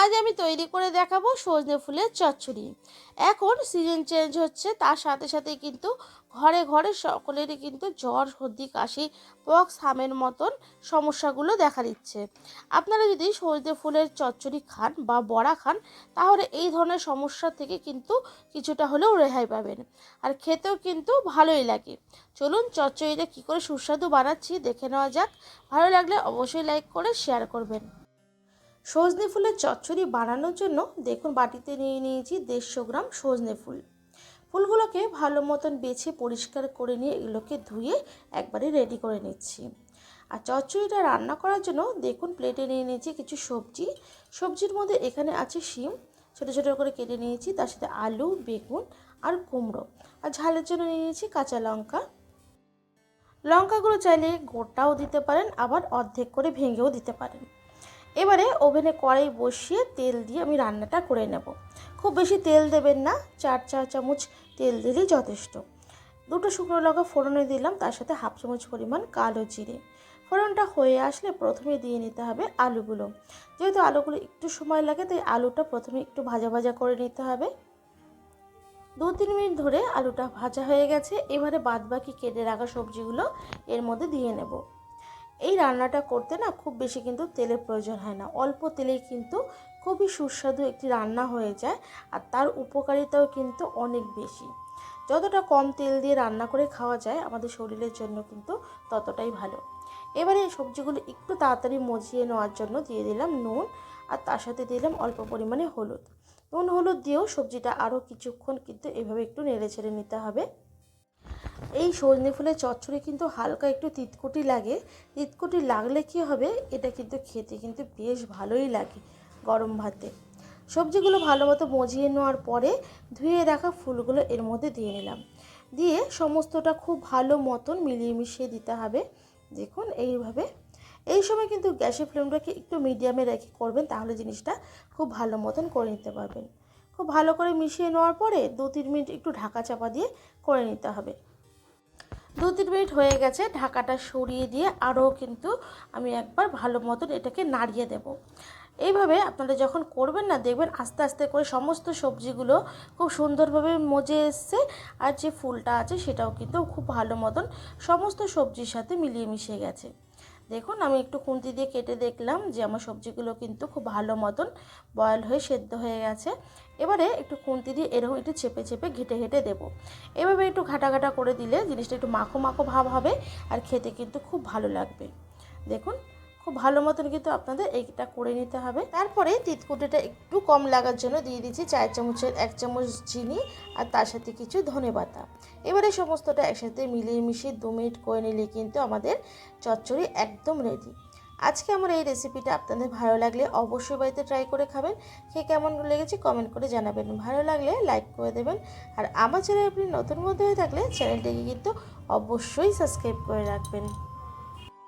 আজ আমি তৈরি করে দেখাবো সজনে ফুলের চচ্চড়ি। এখন সিজন চেঞ্জ হচ্ছে, তার সাথে সাথে কিন্তু ঘরে ঘরে সকলেরই কিন্তু জ্বর, সর্দি, কাশি পক্স হামের মতন সমস্যাগুলো দেখা দিচ্ছে। আপনারা যদি সজনে ফুলের চচ্চড়ি খান বা বড়া খান, তাহলে এই ধরনের সমস্যা থেকে কিন্তু কিছুটা হলেও রেহাই পাবেন। আর খেতেও কিন্তু ভালোই লাগে। চলুন চচ্চড়িটা কী করে সুস্বাদু বানাচ্ছি দেখে নেওয়া যাক। ভালো লাগলে অবশ্যই লাইক করে শেয়ার করবেন। সজনে ফুলের চচ্চড়ি বানানোর জন্য দেখুন বাটিতে নিয়ে নিয়েছি দেড়শো গ্রাম সজনে ফুল। ফুলগুলোকে ভালো মতন বেছে পরিষ্কার করে নিয়ে এগুলোকে ধুয়ে একবারে রেডি করে নিচ্ছি। আর চচ্চড়িটা রান্না করার জন্য দেখুন প্লেটে নিয়ে নিয়েছি কিছু সবজি। সবজির মধ্যে এখানে আছে শিম, ছোটো ছোটো করে কেটে নিয়েছি, তার সাথে আলু, বেগুন আর কুমড়ো। আর ঝালের জন্য নিয়ে নিয়েছি কাঁচা লঙ্কা। লঙ্কাগুলো চাইলে গোটাও দিতে পারেন, আবার অর্ধেক করে ভেঙেও দিতে পারেন। এবারে ওভেনে কড়াই বসিয়ে তেল দিয়ে আমি রান্নাটা করে নেব। খুব বেশি তেল দেবেন না, চার চা চামচ তেল দিলেই যথেষ্ট। দুটো শুকনো লঙ্কা ফোড়নে দিলাম, তার সাথে হাফ চামচ পরিমাণ কালো জিরে। ফোড়নটা হয়ে আসলে প্রথমে দিয়ে নিতে হবে আলুগুলো। যেহেতু আলুগুলো একটু সময় লাগে, তাই আলুটা প্রথমে একটু ভাজা ভাজা করে নিতে হবে। দু, তিন মিনিট ধরে আলুটা ভাজা হয়ে গেছে, এবারে বাদবাকি কেটে রাখা সবজিগুলো এর মধ্যে দিয়ে নেব। এই রান্নাটা করতে না খুব বেশি কিন্তু তেলের প্রয়োজন হয় না। অল্প তেলেই কিন্তু খুবই সুস্বাদু একটি রান্না হয়ে যায় আর তার উপকারিতাও কিন্তু অনেক বেশি। যতটা কম তেল দিয়ে রান্না করে খাওয়া যায়, আমাদের শরীরের জন্য কিন্তু ততটাই ভালো। এবারে এই সবজিগুলো একটু তাড়াতাড়ি মজিয়ে নেওয়ার জন্য দিয়ে দিলাম নুন আর তার সাথে দিলাম অল্প পরিমাণে হলুদ। নুন হলুদ দিয়েও সবজিটা আরও কিছুক্ষণ কিন্তু এভাবে একটু নেড়ে ছেড়ে নিতে হবে। এই সজনে ফুলের চচ্চড়ি কিন্তু হালকা একটু তিতকুটি লাগে। তিতকুটি লাগলে কি হবে? এটা কিন্তু খেতে কিন্তু বেশ ভালোই লাগে গরম ভাতে। সবজিগুলো ভালো মতো মজিয়ে নেওয়ার পরে ধুয়ে রাখা ফুলগুলো এর মধ্যে দিয়ে নিলাম। দিয়ে সমস্তটা খুব ভালো মতন মিলিয়ে মিশিয়ে দিতে হবে। দেখুন এইভাবে। এই সময় কিন্তু গ্যাসের ফ্লেমটাকে একটু মিডিয়ামে রেখে করবেন, তাহলে জিনিসটা খুব ভালো মতন করে নিতে পারবেন। খুব ভালো করে মিশিয়ে নেওয়ার পরে দু তিন মিনিট একটু ঢাকা চাপা দিয়ে করে নিতে হবে। দু তিন মিনিট হয়ে গেছে, ঢাকাটা সরিয়ে দিয়ে আরও কিন্তু আমি একবার ভালো মতন এটাকে নাড়িয়ে দেব। এইভাবে আপনারা যখন করবেন না, দেখবেন আস্তে আস্তে করে সমস্ত সবজিগুলো খুব সুন্দরভাবে মজে এসছে আর যে ফুলটা আছে সেটাও কিন্তু খুব ভালো মতন সমস্ত সবজির সাথে মিলিয়ে মিশে গেছে। দেখুন, আমি একটু খুন্তি দিয়ে কেটে দেখলাম যে আমার সবজিগুলো কিন্তু খুব ভালো মতন বয়েল হয়ে সেদ্ধ হয়ে গেছে। এবারে একটু খুন্তি দিয়ে এরকম একটু চেপে চেপে ঘেটে ঘেটে দেবো। এভাবে একটু ঘাটা ঘাটা করে দিলে জিনিসটা একটু মাখো মাখো ভাব হবে আর খেতে কিন্তু খুব ভালো লাগবে। দেখুন খুব ভালো মতন কিন্তু আপনাদের এইটা করে নিতে হবে। তারপরে তিতকুটিটা একটু কম লাগার জন্য দিয়ে দিচ্ছি চার চামচের এক চামচ চিনি আর তার সাথে কিছু ধনে পাতা। এবারে সমস্তটা একসাথে মিলিয়ে মিশিয়ে দু মিনিট করে নিলে কিন্তু আমাদের চচ্চড়ি একদম রেডি আজকে আমার এই রেসিপিটা আপনাদের ভালো লাগলে অবশ্যই বাড়িতে ট্রাই করে খাবেন। খেয়ে কেমন লেগেছে কমেন্ট করে জানাবেন। ভালো লাগলে লাইক করে দেবেন। আর আমার চ্যানেল আপনি নতুন মধ্যে হয়ে থাকলে চ্যানেলটিকে কিন্তু অবশ্যই সাবস্ক্রাইব করে রাখবেন।